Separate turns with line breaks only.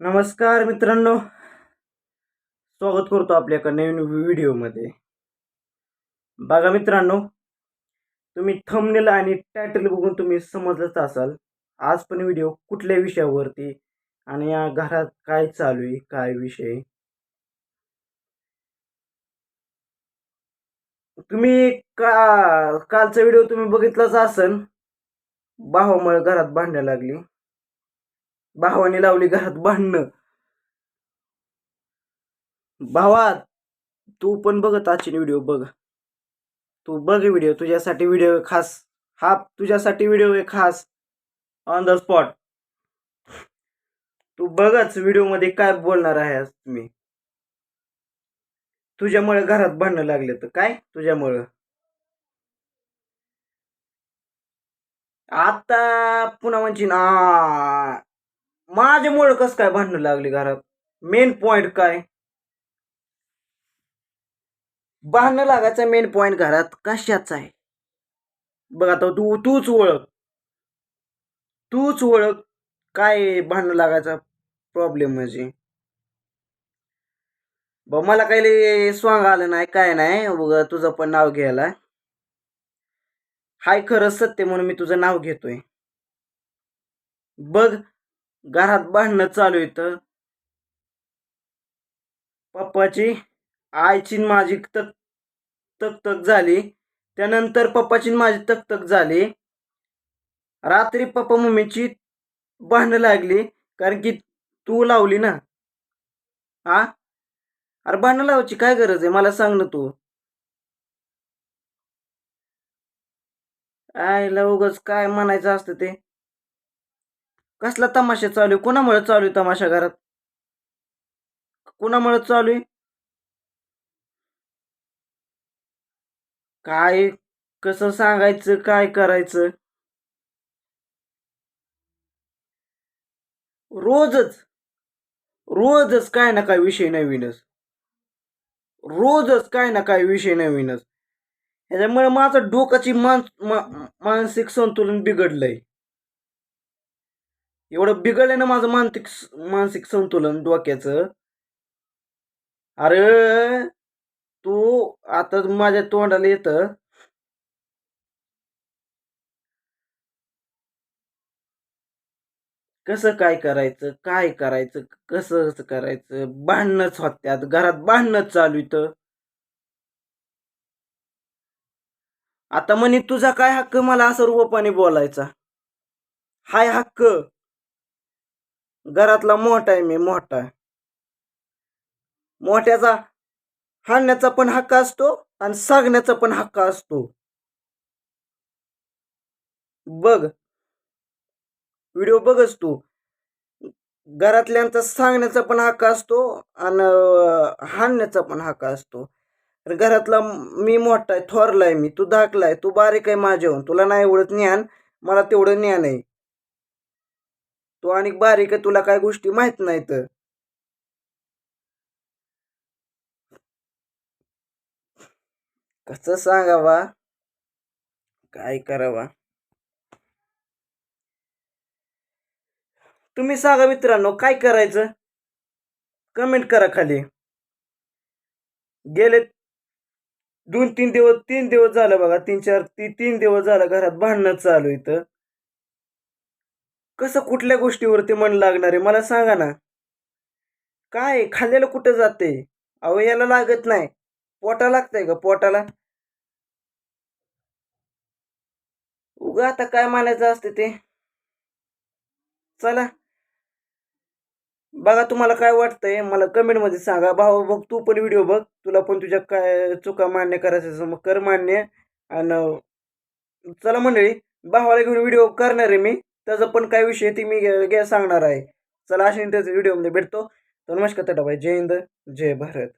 नमस्कार मित्रांनो. स्वागत करतो आपल्या एका नवीन व्हिडिओमध्ये. बघा मित्रांनो तुम्ही थंबनेल आणि टायटल बघून तुम्ही समजलंच असाल. आज पण व्हिडिओ कुठल्या विषयावरती आणि या घरात काय चालू आहे काय विषय तुम्ही का कालचा व्हिडिओ तुम्ही बघितलाच असन? भावामुळे घरात भांडायला लागली. भावाने लावली घरात भांडणं. भावा तू पण बघत आजची व्हिडिओ बघ. तू बघ व्हिडिओ तुझ्यासाठी व्हिडिओ खास. हा तुझ्यासाठी व्हिडिओ आहे खास. ऑन द स्पॉट तू बघच व्हिडिओमध्ये काय बोलणार आहे आज तुम्ही. तुझ्यामुळे घरात भांडणं लागले तर काय? तुझ्यामुळं. आता पुन्हा म्हणजे ना माझ्यामुळं कसं काय भांडणं लागली घरात? मेन पॉइंट काय? भांडणं लागायचा मेन पॉइंट घरात कशाचा आहे? बघ आता तू तूच ओळख. तूच ओळख काय भांडणं लागायचा प्रॉब्लेम म्हणजे? बघ मला काही स्वांग आलं नाही काय नाही. बघ तुझं पण नाव घ्यायला. हाय खरं सत्य म्हणून मी तुझं नाव घेतोय. बघ घरात भांडणं चालू येतं पप्पाची आईची माझी तक तकतक झाली. त्यानंतर पप्पाची माझी तकतक झाली. रात्री पप्पा मम्मीची भांडणं लागली कारण की तू लावली ना. हा अरे भांडणं लावायची काय गरज आहे? मला सांग ना तू. आईला उगाच काय म्हणायचं असतं ते? कसला तमाशा चालू आहे? कोणामुळे चालू आहे तमाशा घरात? कोणामुळे चालू आहे? काय? कसं सांगायचं? काय करायचं? रोजच रोजच काय ना काय विषय नवीनच. रोजच काय ना काय विषय नवीनच. ह्याच्यामुळे माझं डोकाची मानसिक संतुलन बिघडलंय. एवढं बिघडलं ना माझं मानसिक मानसिक संतुलन डोक्याचं. अरे तू आता माझ्या तोंडाला येत. कसं काय करायचं काय करायचं कसं कसं करायचं? भांडणच होत्यात घरात भांडणच चालू इथं आता म्हणे तुझा काय हक्क? मला असं रूपाने बोलायचा. हाय हक्क. घरातला मोठा आहे मी मोठा मोठ्याचा हाणण्याचा पण हक्क असतो आणि सांगण्याचा पण हक्क असतो. बघ व्हिडिओ बघच तू. घरातल्यांचा सांगण्याचा पण हक्क असतो आणि हाणण्याचा पण हक्क असतो. घरातला मी मोठा आहे थोरला आहे मी तू धाकला आहे तू बारीक आहे माझ्याहून तुला नाही एवढं ज्ञान मला तेवढं ज्ञान आहे. तू आणि बारीक आहे तुला काय गोष्टी माहीत नाहीत. कसं सांगावा? काय करावा? तुम्ही सांगा मित्रांनो काय करायचं? कमेंट करा खाली. गेले दोन तीन दिवस तीन दिवस झालं बघा तीन चार ती तीन दिवस झालं घरात भांडणं चालू इथं. कसं कुठल्या गोष्टीवरती मन लागणार आहे? मला सांगा ना. काय खाल्लेलं कुठं जाते अहो याला लागत नाही. पोटा लागतंय का पोटाला? उगा आता काय मानायचं असते ते? चला. बघा तुम्हाला काय वाटतंय? मला कमेंटमध्ये सांगा. भाऊ बघ तू पण व्हिडिओ बघ. तुला पण तुझ्या काय चुका मान्य करायचं मग कर मान्य. आणि चला मंडळी. भावाला घेऊन व्हिडिओ करणार आहे मी. त्याचा पण काय विषय ती मी घ्या सांगणार आहे. चला अशा इंटरेस्ट व्हिडिओमध्ये भेटतो. तर नमस्कार तटाबाई. जय हिंद जय भारत.